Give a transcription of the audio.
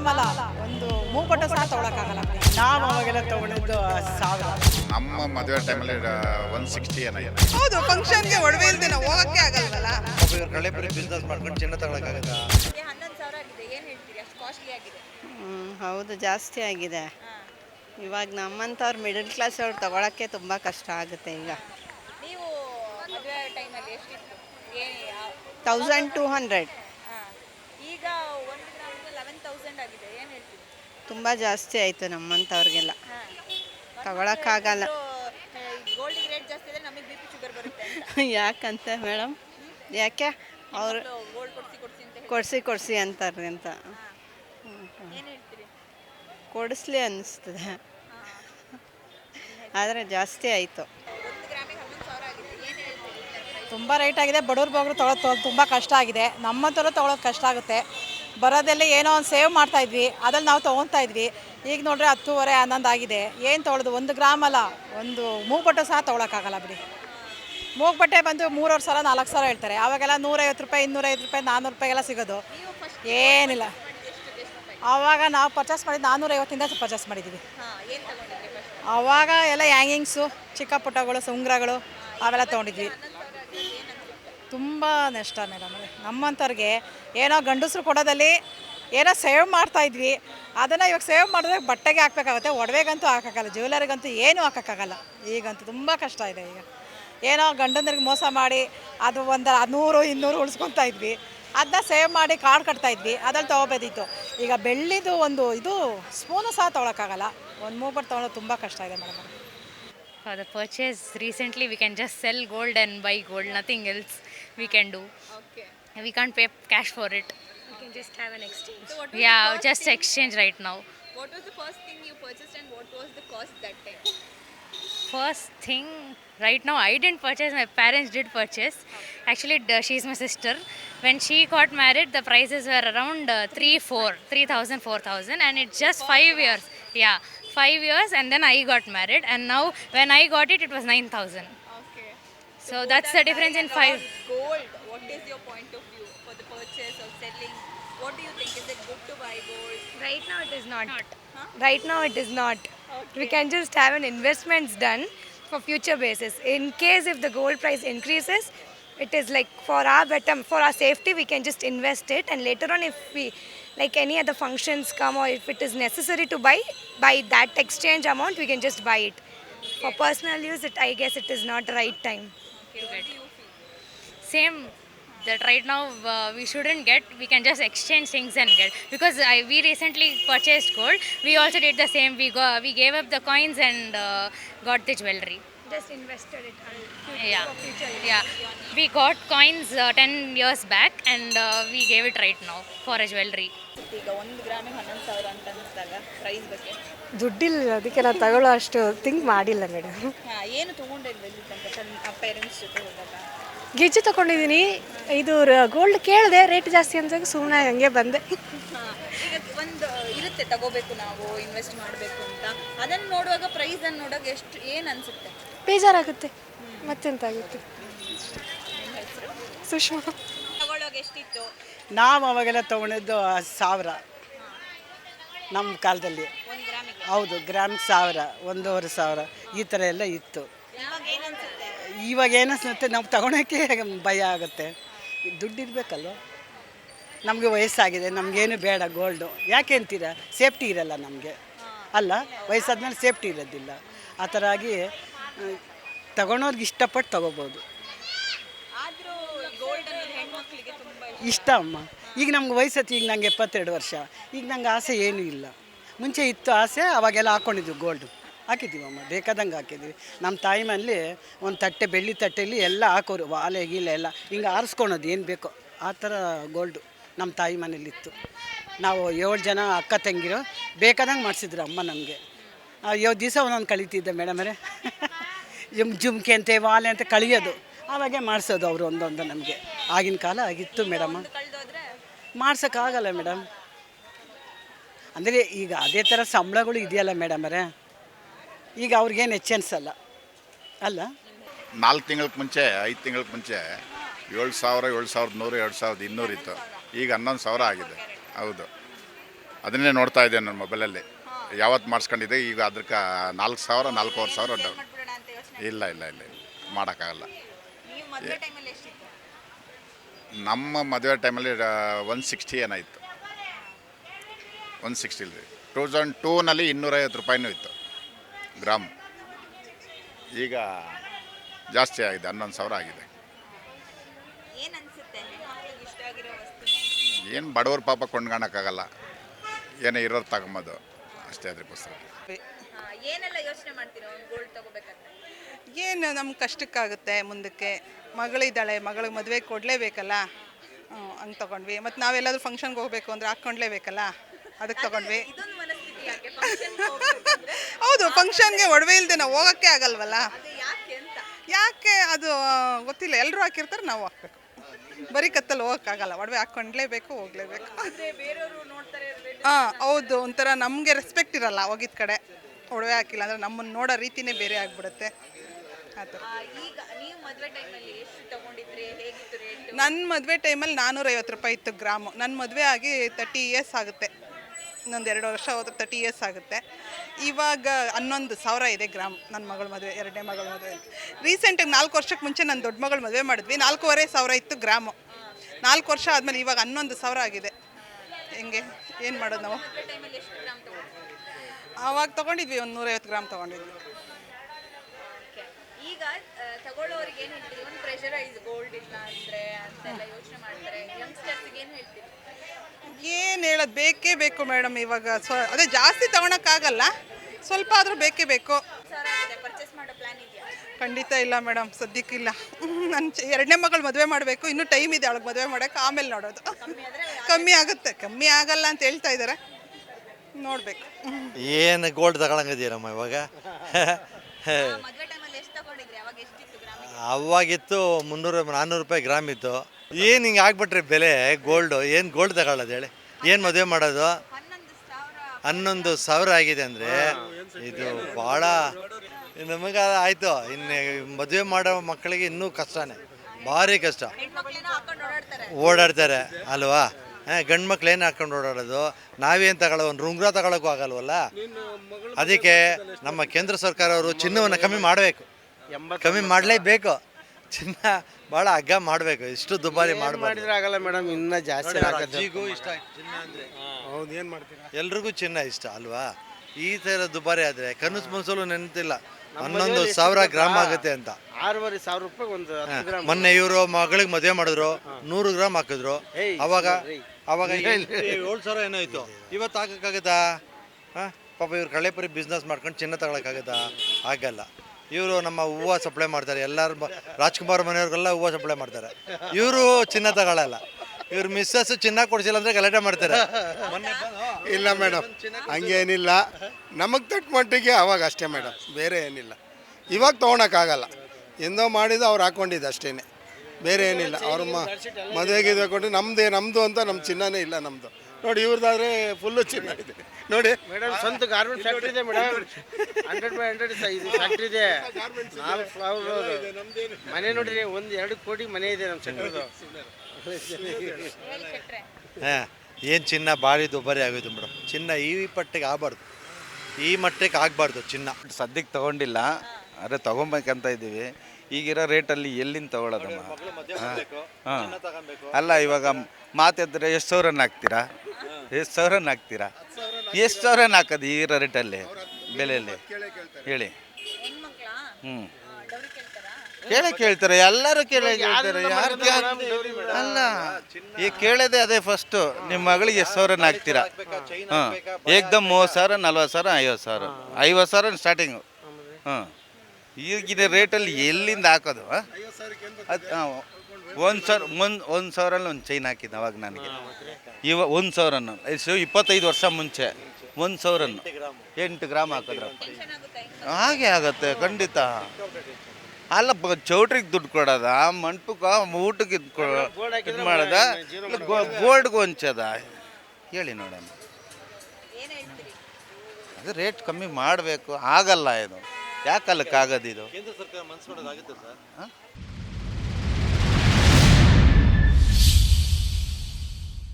ಅಲ್ಲ ಒಂದು ಮೂಪಟ ಸಹ ತೊಗೊಳಕ್ಕಾಗಲ್ಲ. ನಾವು ಅವಾಗೆಲ್ಲ ತೊಗೊಂಡಿದ್ದು ಸಾವಿರ. ನಮ್ಮ ಮದುವೆ ಟೈಮಲ್ಲಿ ಒನ್ ಸಿಕ್ಸ್ಟಿ ಏನಾಗಿದೆ ಹೌದು ಫಂಕ್ಷನ್ಗೆ ಒಡವೆ ಇಲ್ದೆ ನಾವು ಹೋಗಕ್ಕೆ ಆಗಲ್ವಲ್ಲ? ಒಬ್ಬ ಕಳೆ ಬರೀ ಬಿಸ್ನೆಸ್ ಮಾಡ್ಕೊಂಡು ಚಿನ್ನ ತಗೊಳಕ್ಕಾಗಲ್ಲ ಹನ್ನೊಂದು ಸಾವಿರ ಆಗಿದೆ ಏನು ಹೇಳ್ತೀರಿ? ಅಷ್ಟು ಕಾಸ್ಟ್ಲಿ ಆಗಿದೆ. ಹ್ಮ್, ಹೌದು ಜಾಸ್ತಿ ಆಗಿದೆ. ಇವಾಗ ನಮ್ಮಂಥವ್ರು ಮಿಡಲ್ ಕ್ಲಾಸ್ ಅವ್ರು ತಗೊಳಕ್ಕೆ ತುಂಬ ಕಷ್ಟ ಆಗುತ್ತೆ ಈಗ. ನೀವು ಮದುವೆ ಟೈಮಲ್ಲಿ ಎಷ್ಟಿತ್ತು? ಏನು ತೌಸಂಡ್ ಟೂ ಹಂಡ್ರೆಡ್ ಹಾಂ ಈಗ ಒಂದು ಗ್ರಾಮ್ಗೆ ಲೆವೆನ್ ತೌಸಂಡ್ ಆಗಿದೆ ಏನು ಹೇಳ್ತೀರಿ? ತುಂಬ ಜಾಸ್ತಿ ಆಯಿತು ನಮ್ಮಂಥವ್ರಿಗೆಲ್ಲ ಅವ್ರಿಗೆಲ್ಲ ತಗೊಳಕ್ಕಾಗಲ್ಲ. ಗೋಲ್ಡ್ ರೇಟ್ ಜಾಸ್ತಿ ಇದೆ ನಮಗೆ ಬಿ ಪಿ ಶುಗರ್ ಬರುತ್ತೆ ಅಂತ. ಯಾಕಂತ ಮೇಡಮ್? ಯಾಕೆ? ಅವರು ಗೋಲ್ಡ್ ಕೊಡ್ಸಿ ಕೊಡ್ಸಿ ಅಂತ ಕೊಡಿಸಿ ಕೊಡಿಸಿ ಅಂತಾರೆ ಅಂತ. ಏನು ಹೇಳ್ತೀರಿ? ಕೊಡಿಸ್ಲಿ ಅನ್ನಿಸ್ತದೆ ಆದರೆ ಜಾಸ್ತಿ ಆಯಿತು. ತುಂಬ ರೇಟ್ ಆಗಿದೆ. ಬಡವ್ರ ಬಗ್ರು ತೊಗೊಳೋದು ತುಂಬ ಕಷ್ಟ ಆಗಿದೆ. ನಮ್ಮಂಥವ್ರು ತೊಗೊಳೋದು ಕಷ್ಟ ಆಗುತ್ತೆ. ಬರೋದೆಲ್ಲ ಏನೋ ಒಂದು ಸೇವ್ ಮಾಡ್ತಾ ಇದ್ವಿ. ಅದ್ರಲ್ಲಿ ನಾವು ತೊಗೊತಾ ಇದ್ವಿ. ಈಗ ನೋಡ್ರೆ ಹತ್ತೂವರೆ, ಹನ್ನೊಂದು ಆಗಿದೆ. ಏನು ತೊಗೊಳೋದು ಒಂದು ಗ್ರಾಮ್ ಅಲ್ಲ, ಒಂದು ಮೂಗ್ಬಟ್ಟೆ ಸಹ ತೊಗೊಳಕ್ಕಾಗಲ್ಲ ಬಿಡಿ. ಮೂಗ್ಬಟ್ಟೆ ಬಂದು ಮೂರುವರೆ ಸಾವಿರ, ನಾಲ್ಕು ಸಾವಿರ ಹೇಳ್ತಾರೆ. ಆವಾಗೆಲ್ಲ ನೂರೈವತ್ತು ರೂಪಾಯಿ, ಇನ್ನೂರೈವತ್ತು ರೂಪಾಯಿ ನಾನ್ನೂರು ರೂಪಾಯಿಗೆಲ್ಲ ಸಿಗೋದು. ಏನಿಲ್ಲ. ಆವಾಗ ನಾವು ಪರ್ಚೇಸ್ ಮಾಡಿದ್ದು ನಾನ್ನೂರೈವತ್ತಿಂದ ಪರ್ಚೇಸ್ ಮಾಡಿದ್ದೀವಿ ಅವಾಗ ಎಲ್ಲ ಹ್ಯಾಂಗಿಂಗ್ಸು ಚಿಕ್ಕ ಪುಟ್ಟಗಳು ಸುಂಗ್ರಗಳು ಅವೆಲ್ಲ ತೊಗೊಂಡಿದ್ವಿ. ತುಂಬ ನಷ್ಟ ಮೇಡಮ್ ನಮ್ಮಂಥವ್ರಿಗೆ ಏನೋ ಗಂಡಸರು ಕೊಡೋದಲ್ಲಿ ಏನೋ ಸೇವ್ ಮಾಡ್ತಾ ಇದ್ವಿ. ಅದನ್ನು ಇವಾಗ ಸೇವ್ ಮಾಡಿದ್ರೆ ಬಟ್ಟೆಗೆ ಹಾಕ್ಬೇಕಾಗುತ್ತೆ. ಒಡವೆಗಂತೂ ಹಾಕೋಕ್ಕಲ್ಲ ಜ್ಯುವೆಲರಿಗಂತೂ ಏನೂ ಹಾಕೋಕ್ಕಾಗಲ್ಲ. ಈಗಂತೂ ತುಂಬ ಕಷ್ಟ ಇದೆ ಈಗ. ಏನೋ ಗಂಡಂದ್ರಿಗೆ ಮೋಸ ಮಾಡಿ ಅದು ಒಂದು ನೂರು, ಇನ್ನೂರು ಉಳಿಸ್ಕೊತಾ ಇದ್ವಿ. ಅದನ್ನ ಸೇವ್ ಮಾಡಿ ಕಾರ್ಡ್ ಕಟ್ತಾ ಇದ್ವಿ. ಅದ್ರಲ್ಲಿ ತೊಗೋಬೋದಿತ್ತು ಈಗ ಬೆಳ್ಳಿದು ಒಂದು ಇದು ಸ್ಪೂನು ಸಹ ತೊಗೊಳಕ್ಕಾಗಲ್ಲ. ಒಂದು ಮೂಗಟ್ಟು ತೊಗೊಳೋದು ತುಂಬ ಕಷ್ಟ ಇದೆ madam For the purchase, recently we can just sell gold and buy gold, nothing else we can do. Okay We can't pay cash for it. We can just have an exchange. So what was Yeah, first just thing, exchange right now. What was the first thing you purchased and what was the cost that time? First thing, right now I didn't purchase, my parents did purchase. Actually, d- she's my sister. When she got married, the prices were around uh, 3 4, 3000, 4000, and it's just 5 years. Yeah, 5 years, and then I got married, and now when I got it, it was 9000. Okay. So that's the difference in 5. Gold. What is your point of view for the purchase or selling? What do you think? Is it good to buy gold? Right now it is not. Right now it is not. Okay. We can just have an investments done for future basis. In case if the gold price increases, it is like for our better, for our safety, we can just invest it, and later on, if we like any other functions come or if it is necessary to buy, by that exchange amount, we can just buy it. For personal use, it I guess it is not the right time. same that right now uh, we shouldn't get we can just exchange things and get because I, we recently purchased gold we also did the same we go we gave up the coins and uh, got the jewelry Just invested it and yeah. for future use. yeah. We got coins uh, 10 years back and uh, we gave it right now for a jewelry. ಈಗ ಒಂದು ಗ್ರಾಮಿಗೆ ಹನ್ನೊಂದು ಸಾವಿರ ಅಂತ ಅನಿಸಿದಾಗ price ಬಗ್ಗೆ? ದುಡ್ಡಿಲ್ಲ ಅದಕ್ಕೆ ನಾವು ತಗೊಳ್ಳೋ ಅಷ್ಟು ಥಿಂಕ್ ಮಾಡಿಲ್ಲ ಮೇಡಮ್ ಹಾಂ ಏನು ಇಲ್ಲಿ ತನಕ ಪೇರೆಂಟ್ಸ್ ಜೊತೆ ಹೋದಾಗ? ಗೆಜ್ಜೆ ತಗೊಂಡಿದ್ದೀನಿ ಇದು ಗೋಲ್ಡ್ ಕೇಳಿದೆ ರೇಟ್ ಜಾಸ್ತಿ ಅಂದಾಗ ಸುಮ್ಮನೆ ಹಂಗೆ ಬಂದೆ. ಹಾಂ ಈಗ ಒಂದು ಇರುತ್ತೆ ತಗೋಬೇಕು ನಾವು ಇನ್ವೆಸ್ಟ್ ಮಾಡಬೇಕು ಅಂತ. ಅದನ್ನು ನೋಡುವಾಗ ಪ್ರೈಸನ್ನು ನೋಡುವಾಗ ಎಷ್ಟು ಏನು ಅನಿಸುತ್ತೆ? ಬೇಜಾರಾಗುತ್ತೆ. ಮತ್ತೆಂತ ಆಗುತ್ತೆ ಸುಷ್ಮಾ. ಎಷ್ಟಿತ್ತು ನಾವು ಅವಾಗೆಲ್ಲ ತಗೊಂಡಿದ್ದು ಸಾವಿರ. ನಮ್ಮ ಕಾಲದಲ್ಲಿ. ಗ್ರಾಮಿಗೆ? ಹೌದು ಗ್ರಾಮ್ ಸಾವಿರ ಒಂದೂವರೆ ಸಾವಿರ. ಈ ಥರ ಎಲ್ಲ ಇತ್ತು. ಇವಾಗ ಏನು ಅನಿಸುತ್ತೆ? ಇವಾಗ ಏನಿಸುತ್ತೆ ನಾವು ತಗೊಳಕ್ಕೆ ಭಯ ಆಗುತ್ತೆ. ದುಡ್ಡು ಇರಬೇಕಲ್ವ? ನಮಗೆ ವಯಸ್ಸಾಗಿದೆ ನಮಗೇನು ಬೇಡ ಗೋಲ್ಡು ಯಾಕೆ ಅಂತೀರಾ? ಸೇಫ್ಟಿ ಇರಲ್ಲ ನಮಗೆ. ಅಲ್ಲ ವಯಸ್ಸಾದ್ಮೇಲೆ ಸೇಫ್ಟಿ ಇರೋದಿಲ್ಲ. ಆ ಥರ ಆಗಿ ತಗೊಳೋರ್ಗೆ ಇಷ್ಟಪಟ್ಟು ತಗೋಬೋದು. ಇಷ್ಟ. ಅಮ್ಮ. ಈಗ ನಮ್ಗೆ ವಯಸ್ಸತ್ತು ಈಗ ನಂಗೆ ಎಪ್ಪತ್ತೆರಡು ವರ್ಷ. ಈಗ ನಂಗೆ ಆಸೆ ಏನೂ ಇಲ್ಲ. ಮುಂಚೆ ಇತ್ತು ಆಸೆ ಅವಾಗೆಲ್ಲ ಹಾಕ್ಕೊಂಡಿದ್ವಿ ಗೋಲ್ಡು ಹಾಕಿದ್ದೀವಮ್ಮ ಬೇಕಾದಂಗೆ ಹಾಕಿದ್ವಿ ನಮ್ಮ ತಾಯಿ ಮನೇಲಿ ಒಂದು ತಟ್ಟೆ ಬೆಳ್ಳಿ ತಟ್ಟೆಯಲ್ಲಿ ಎಲ್ಲ ಹಾಕೋರು. ವಾಲೆ ಗೀಲೆ ಎಲ್ಲ. ಹಿಂಗೆ ಆರಿಸ್ಕೊಳೋದು ಏನು ಬೇಕೋ ಆ ಥರ ಗೋಲ್ಡು ನಮ್ಮ ತಾಯಿ ಮನೇಲಿತ್ತು ನಾವು ಏಳು ಜನ ಅಕ್ಕ ತಂಗಿರು. ಬೇಕಾದಂಗೆ ಮಾಡಿಸಿದ್ರು ಅಮ್ಮ ನಮಗೆ. ಏಳು ದಿವಸ ಒಂದೊಂದು ಕಳೀತಿದ್ದೆ ಮೇಡಮರೇ. ಜುಮ್ ಜುಮ್ಕೆ ಅಂತೆ ವಾಲೆ ಅಂತ ಕಳಿಯೋದು. ಅವಾಗೆ ಮಾಡಿಸೋದು ಅವರು ಒಂದೊಂದು ನಮಗೆ. ಆಗಿನ ಕಾಲ ಆಗಿತ್ತು ಮೇಡಮ್. ಕಳೆದೋದ್ರೆ? ಮಾಡ್ಸೋಕ್ಕಾಗಲ್ಲ ಮೇಡಮ್. ಅಂದರೆ ಈಗ ಅದೇ ಥರ ಸಂಬಳಗಳು ಇದೆಯಲ್ಲ ಮೇಡಮರೇ ಈಗ ಅವ್ರಿಗೇನು ಹೆಚ್ಚು ಅನ್ಸಲ್ಲ ಅಲ್ಲ? ನಾಲ್ಕು ತಿಂಗಳಿಗೆ ಮುಂಚೆ ಐದು ತಿಂಗಳಿಗೆ ಮುಂಚೆ ಏಳು ಸಾವಿರ ಏಳು ಸಾವಿರದ ನೂರು ಎರಡು ಸಾವಿರದ ಇನ್ನೂರು ಇತ್ತು. ಈಗ ಹನ್ನೊಂದು ಸಾವಿರ ಆಗಿದೆ. ಹೌದು. ಅದನ್ನೇ ನೋಡ್ತಾ ಇದ್ದೆ ನನ್ನ ಮೊಬೈಲಲ್ಲಿ. ಯಾವತ್ತು ಮಾಡಿಸ್ಕೊಂಡಿದ್ದೆ? ಈಗ ಅದಕ್ಕೆ ನಾಲ್ಕು ಸಾವಿರ ನಾಲ್ಕೂವರೆ ಸಾವಿರ ಡೌನ್ ಇಲ್ಲ ಇಲ್ಲ ಇಲ್ಲ ಇಲ್ಲ. ಮಾಡೋಕ್ಕಾಗಲ್ಲ. ನೀವು ಮದುವೆ ಟೈಮಲ್ಲಿ ಎಷ್ಟಿತ್ತು? ನಮ್ಮ ಮದುವೆ ಟೈಮಲ್ಲಿ ಒನ್ ಸಿಕ್ಸ್ಟಿ ಏನಾಯಿತು. ಒನ್ ಸಿಕ್ಸ್ಟಿ ರೀ ಟೂ ತೌಸಂಡ್ ಟೂನಲ್ಲಿ ಇನ್ನೂರೈವತ್ತು ರೂಪಾಯಿನೂ ಇತ್ತು. ಗ್ರಾಮ್. ಈಗ ಜಾಸ್ತಿ ಆಗಿದೆ ಹನ್ನೊಂದು ಸಾವಿರ ಆಗಿದೆ. ಏನ್ ಅನ್ಸುತ್ತೆ? ಹೆಣ್ಮಕ್ಳಿಗೆ ಇಷ್ಟ ಆಗಿರೋ ವಸ್ತು? ಏನು ಬಡವ್ರ ಪಾಪ ಕೊಂಡ್ಕೊಳಕ್ಕಾಗಲ್ಲ ಏನೇ ಇರೋರು ತಗೊಂಬೋದು. ಅಷ್ಟೇ ಅದಕ್ಕೋಸ್ಕರ ಏನೆಲ್ಲ ಯೋಚನೆ ಮಾಡ್ತೀರಾ? ಒಂದು ಗೋಲ್ಡ್ ತಗೋಬೇಕಂದ್ರೆ ಏನು ನಮ್ಮ ಕಷ್ಟಕ್ಕಾಗುತ್ತೆ ಮುಂದಕ್ಕೆ? ಮಗಳಿದ್ದಾಳೆ ಮಗಳಿಗೆ ಮದುವೆ ಕೊಡಲೇಬೇಕಲ್ಲ? ಹಂಗೆ ತೊಗೊಂಡ್ವಿ. ಮತ್ತು ನಾವೆಲ್ಲಾದರೂ ಫಂಕ್ಷನ್ಗೆ ಹೋಗಬೇಕು ಅಂದರೆ ಹಾಕ್ಕೊಂಡ್ಲೇಬೇಕಲ್ಲ? ಅದಕ್ಕೆ ತೊಗೊಂಡ್ವಿ. ಹೌದು ಫಂಕ್ಷನ್ಗೆ ಒಡವೆ ಇಲ್ಲದೆ ನಾವು ಹೋಗೋಕ್ಕೆ ಆಗಲ್ವಲ್ಲ? ಯಾಕೆ ಅದು ಗೊತ್ತಿಲ್ಲ. ಎಲ್ಲರೂ ಹಾಕಿರ್ತಾರೆ ನಾವು ಹಾಕ್ಬೇಕು. ಬರೀ ಕತ್ತಲ್ಲಿ ಹೋಗೋಕ್ಕಾಗಲ್ಲ ಒಡವೆ ಹಾಕ್ಕೊಂಡ್ಲೇಬೇಕು ಹೋಗ್ಲೇಬೇಕು. ಹಾಂ ಹೌದು. ಒಂಥರ ನಮಗೆ ರೆಸ್ಪೆಕ್ಟ್ ಇರಲ್ಲ ಹೋಗಿದ ಕಡೆ. ಒಡವೆ ಹಾಕಿಲ್ಲ ಅಂದರೆ ನಮ್ಮನ್ನು ನೋಡೋ ರೀತಿನೇ ಬೇರೆ ಆಗಿಬಿಡುತ್ತೆ. ಆ ಥರ ಆ, ಈಗ ನೀವು ಮದುವೆ ಟೈಮಲ್ಲಿ ಎಷ್ಟು ತಗೊಂಡಿದ್ರಿ? ಹೇಗಿತ್ತು ರೇಟ್? ನನ್ನ ಮದುವೆ ಟೈಮಲ್ಲಿ ನಾನ್ನೂರೈವತ್ತು ರೂಪಾಯಿ ಇತ್ತು ಗ್ರಾಮು. ನನ್ನ ಮದುವೆ ಆಗಿ ತರ್ಟಿ ಇಯರ್ಸ್ ಆಗುತ್ತೆ. ಇನ್ನೊಂದು ಎರಡು ವರ್ಷ ಹೋದ್ರೆ ತರ್ಟಿ ಇಯರ್ಸ್ ಆಗುತ್ತೆ. ಇವಾಗ ಹನ್ನೊಂದು ಸಾವಿರ ಇದೆ ಗ್ರಾಮ್ ನನ್ನ ಮಗಳ ಮದುವೆ ಎರಡನೇ ಮಗಳ ಮದುವೆ. ರೀಸೆಂಟಾಗಿ ನಾಲ್ಕು ವರ್ಷಕ್ಕೆ ಮುಂಚೆ ನನ್ನ ದೊಡ್ಡ ಮಗಳ ಮದುವೆ ಮಾಡಿದ್ವಿ. ನಾಲ್ಕೂವರೆ ಸಾವಿರ ಇತ್ತು ಗ್ರಾಮು. ನಾಲ್ಕು ವರ್ಷ ಆದಮೇಲೆ ಇವಾಗ ಹನ್ನೊಂದು ಸಾವಿರ ಆಗಿದೆ. ಹೆಂಗೆ? ಏನು ಮಾಡೋದು ನಾವು? ಮದುವೆ ಟೈಮಲ್ಲಿ ಎಷ್ಟು ಗ್ರಾಮ್ ತಗೊಂಡ್ರಿ ಆವಾಗ ತೊಗೊಂಡಿದ್ವಿ ಒಂದು ನೂರೈವತ್ತು ಗ್ರಾಮ್ ತೊಗೊಂಡಿದ್ವಿ. ತಗೊಳ್ಳೋರಿಗೆ ಏನು ಹೇಳ್ತೀರಿ? ಒಂದು ಪ್ರೆಷರೈಸ್ ಗೋಲ್ಡ್ ಇಲ್ಲ ಅಂದ್ರೆ ಅಂತೆಲ್ಲ ಯೋಚನೆ ಮಾಡ್ತಾರೆ. ಯಂಗ್ಸ್ಟರ್ಸ್ಗೆ ಏನು ಹೇಳ್ತೀರಿ? ಏನು ಹೇಳೋದು? ಬೇಕೇ ಬೇಕು ಮೇಡಮ್ ಇವಾಗ. ಸ್ವ ಅದೇ ಜಾಸ್ತಿ ತಗೊಳಕ್ಕಾಗಲ್ಲ ಸ್ವಲ್ಪ ಆದರೂ ಬೇಕೇ ಬೇಕು. ಪರ್ಚೇಸ್ ಮಾಡೋ ಪ್ಲಾನ್ ಇದೆಯಾ? ಖಂಡಿತ ಇಲ್ಲ ಮೇಡಮ್ ಸದ್ಯಕ್ಕಿಲ್ಲ. ನನ್ನ ಎರಡನೇ ಮಗಳು ಮದುವೆ ಮಾಡಬೇಕು. ಇನ್ನೂ ಟೈಮ್ ಇದೆ ಅವಳಿಗೆ ಮದುವೆ ಮಾಡೋಕೆ. ಆಮೇಲೆ ನೋಡೋದು. ಕಮ್ಮಿ ಆಗುತ್ತೆ. ಕಮ್ಮಿ ಆಗಲ್ಲ ಅಂತ ಹೇಳ್ತಾ ಇದ್ದಾರೆ ನೋಡಬೇಕು. ಏನು ಗೋಲ್ಡ್ ತಗೊಳಂಗಿದ್ದೀರಮ್ಮ ಇವಾಗ? ಮದುವೆ ಟೈಮಲ್ಲಿ ಎಷ್ಟು ತಗೊಂಡಿದ್ರಿ ಅವಾಗ ಎಷ್ಟಿತ್ತು ಗ್ರಾಮ್ ಅವಾಗಿತ್ತು ಮುನ್ನೂರು, ನಾನ್ನೂರು ರೂಪಾಯಿ ಗ್ರಾಮ್ ಇತ್ತು. ಏನು ಹಿಂಗೆ ಆಗ್ಬಿಟ್ರೆ ಬೆಲೆ? ಗೋಲ್ಡು ಏನು ಗೋಲ್ಡ್ ತಗೊಳ್ಳೋದು ಹೇಳಿ? ಏನು ಮದುವೆ ಮಾಡೋದು? ಹನ್ನೊಂದು ಸಾವಿರ ಆಗಿದೆ ಅಂದರೆ ಇದು ಭಾಳ ನಮಗೆ ಆಯಿತು. ಇನ್ನು ಮದುವೆ ಮಾಡೋ ಮಕ್ಕಳಿಗೆ ಇನ್ನೂ ಕಷ್ಟನೇ. ಭಾರಿ ಕಷ್ಟ. ಓಡಾಡ್ತಾರೆ, ಅಲ್ವಾ? ಗಂಡು ಮಕ್ಳು ಏನು ಹಾಕೊಂಡು ಓಡಾಡೋದು? ನಾವೇನು ತಗೊಳ್ಳೋ, ಒಂದು ರುಂಗ್ರ ತಗೊಳಕ್ಕೂ ಆಗಲ್ವಲ್ಲ? ಅದಕ್ಕೆ ನಮ್ಮ ಕೇಂದ್ರ ಸರ್ಕಾರ ಅವರು ಚಿನ್ನವನ್ನು ಕಮ್ಮಿ ಮಾಡಬೇಕು. ಕಮ್ಮಿ ಮಾಡಲೇಬೇಕು ಚಿನ್ನ ಭಾಳ ಹಗ್ಗ ಮಾಡಬೇಕು ಇಷ್ಟು ದುಬಾರಿ ಮಾಡಬಾರ್ದು ಮಾಡಿದ್ರೆ ಆಗಲ್ಲ ಮೇಡಮ್ ಇನ್ನ ಜಾಸ್ತಿ ಆಗುತ್ತೆ ಅಜ್ಜಿಗೂ ಇಷ್ಟ ಚಿನ್ನ ಅಂದರೆ ಹೌದು ಏನು ಮಾಡ್ತೀರಾ ಎಲ್ರಿಗೂ ಚಿನ್ನ ಇಷ್ಟ ಅಲ್ವಾ ಈ ಥರ ದುಬಾರಿ ಆದ್ರೆ ಕನಸು ಮನಸ್ಸಲ್ಲೂ ನೆನಪಿಲ್ಲ ಹನ್ನೊಂದು ಸಾವಿರ ಗ್ರಾಮ್ ಆಗುತ್ತೆ ಅಂತ ಆರೂವರೆ ಸಾವಿರ ರೂಪಾಯಿ ಒಂದು ಹತ್ತು ಗ್ರಾಮ್ ಮೊನ್ನೆ ಇವರು ಮಗಳಿಗೆ ಮದುವೆ ಮಾಡಿದ್ರು ನೂರು ಗ್ರಾಮ್ ಹಾಕಿದ್ರು ಏಯ್, ಅವಾಗ ಏಯ್. ಅವಾಗ ಏಳು ಸಾವಿರ ಏನೋ ಇತ್ತು ಇವತ್ತು ಹಾಕಕ್ಕಾಗತ್ತಾ ಹಾಂ ಪಾಪ ಇವ್ರು ಕಳೆಪರಿ ಬಿಸ್ನೆಸ್ ಮಾಡ್ಕೊಂಡು ಚಿನ್ನ ತಗೊಳಕ್ಕಾಗತ್ತಾ ಆಗಲ್ಲ ಇವರು ನಮ್ಮ ಹೂವು ಸಪ್ಲೈ ಮಾಡ್ತಾರೆ. ಎಲ್ಲರೂ ರಾಜ್ಕುಮಾರ್ ಮನೆಯವ್ರಿಗೆಲ್ಲ ಹೂವು ಸಪ್ಲೈ ಮಾಡ್ತಾರೆ. ಇವರು ಚಿನ್ನ ತಗೊಳ್ಳಲ್ಲ ಇವ್ರ ಮಿಸ್ಸಸ್ ಚಿನ್ನ ಕೊಡಿಸಿಲ್ಲ ಅಂದ್ರೆ ಗಲಾಟೆ ಮಾಡ್ತಾರೆ. ಇಲ್ಲ ಮೇಡಮ್ ಹಂಗೇನಿಲ್ಲ. ನಮಗೆ ತಕ್ಕ ಮಟ್ಟಿಗೆ ಅವಾಗ ಅಷ್ಟೇ ಮೇಡಮ್ ಬೇರೆ ಏನಿಲ್ಲ. ಇವಾಗ ತೊಗೊಳಕ್ಕಾಗಲ್ಲ. ಎಂದೋ ಮಾಡಿದ್ದು ಅವ್ರು ಹಾಕೊಂಡಿದ್ದು ಅಷ್ಟೇ ಬೇರೆ ಏನಿಲ್ಲ. ಅವ್ರ ಮದುವೆಗೆ ಇದು ಹಾಕೊಂಡು ನಮ್ಮದೇ ನಮ್ಮದು ಅಂತ ನಮ್ಮ ಚಿನ್ನನೇ ಇಲ್ಲ ನಮ್ಮದು ನೋಡಿ ಇವ್ರದ್ದಾದ್ರೆ ಫುಲ್ಲು ಚಿನ್ನ ಇದೆ ನೋಡಿ. ಮೇಡಮ್ ಸ್ವಂತ ಗಾರ್ಮೆಂಟ್ ಫ್ಯಾಕ್ಟ್ರಿ ಇದೆ ಮೇಡಮ್ ಹಂಡ್ರೆಡ್ ಬೈ ಹಂಡ್ರೆಡ್ ಇದು ಫ್ಯಾಕ್ಟ್ರಿ ಇದೆ. ನಾಲ್ಕು ಫ್ಲವರ್ ಮನೆ ನೋಡಿರಿ ಒಂದು ಎರಡು ಕೋಟಿ ಮನೆ ಇದೆ ನಮ್ಮ ಸೆಂಟ್ರದು ಹಾಂ ಏನು ಚಿನ್ನ ಭಾರಿ ದುಬಾರಿ ಆಗೋದು ಮೇಡಮ್ ಚಿನ್ನ ಈ ಪಟ್ಟಿಗೆ ಆಗಬಾರ್ದು. ಈ ಮಟ್ಟಕ್ಕೆ ಆಗಬಾರ್ದು ಚಿನ್ನ. ಸದ್ಯಕ್ಕೆ ತಗೊಂಡಿಲ್ಲ. ಅದೇ ತಗೊಬೇಕಂತ ಇದ್ದೀವಿ. ಈಗಿರೋ ರೇಟಲ್ಲಿ ಎಲ್ಲಿಂದ ತಗೊಳ್ಳೋದಮ್ಮ ಹಾಂ. ಅಲ್ಲ ಇವಾಗ ಮಾತಾದ್ರೆ ಎಷ್ಟು ಸಾವಿರನ ಹಾಕ್ತೀರಾ? ಎಷ್ಟು ಸಾವಿರನ ಹಾಕ್ತೀರಾ? ಎಷ್ಟು ಸಾವಿರ ಹಾಕೋದು ಈಗಿರೋ ರೇಟಲ್ಲಿ? ಬೆಲೆಯಲ್ಲಿ? ಹೇಳಿ. ಹ್ಞೂ ಕೇಳೇ ಕೇಳ್ತಾರೆ ಎಲ್ಲರೂ ಕೇಳೇ ಕೇಳ್ತಾರೆ. ಯಾರು ಅಲ್ಲ ಈಗ ಕೇಳೋದೇ ಅದೇ ಫಸ್ಟು ನಿಮ್ಮ ಮಗಳಿಗೆ ಎಷ್ಟು ಸಾವಿರನ ಹಾಕ್ತೀರಾ? ಹಾಂ ಏಕ್ದಮ್ ಮೂವತ್ತು ಸಾವಿರ ನಲ್ವತ್ತು ಸಾವಿರ ಐವತ್ತು ಸಾವಿರ. ಐವತ್ತು ಸಾವಿರ ಸ್ಟಾರ್ಟಿಂಗು ಹಾಂ ಈಗಿನ ರೇಟಲ್ಲಿ ಎಲ್ಲಿಂದ ಹಾಕೋದು ಅದು ಒಂದು ಸಾವಿರ ಒಂದು ಒಂದು ಸಾವಿರಲ್ಲಿ ಒಂದು ಚೈನ್ ಹಾಕಿದ್ದೆ ಅವಾಗ ನನಗೆ. ಇವ ಒಂದು ಸಾವಿರನ್ನು. ಎಷ್ಟು ಇಪ್ಪತ್ತೈದು ವರ್ಷ ಮುಂಚೆ. ಒಂದು ಸಾವಿರನ್ನು. ಎಂಟು ಗ್ರಾಮ್ ಹಾಕಿದ್ರೆ ಹಾಗೆ ಆಗತ್ತೆ ಖಂಡಿತ. ಅಲ್ಲ ಚೌಟ್ರಿಗೆ ದುಡ್ಡು ಕೊಡೋದ ಮಂಟಪಕ್ಕೆ ಊಟಕ್ಕೆ ಇದು ಮಾಡೋದ? ಗೋಲ್ಡ್ಗೆ ಹೊಂಚದ ಹೇಳಿ ನೋಡೋಣ. ಅದು ರೇಟ್ ಕಮ್ಮಿ ಮಾಡಬೇಕು ಆಗಲ್ಲ ಇದು. ಯಾಕಲ್ಲಕ್ಕಾಗೋದು ಇದು? ಕೇಂದ್ರ ಸರ್ಕಾರ ಮನಸ್ಸು ಮಾಡೋದಾಗುತ್ತೆ ಸರ್. ಹಾಂ?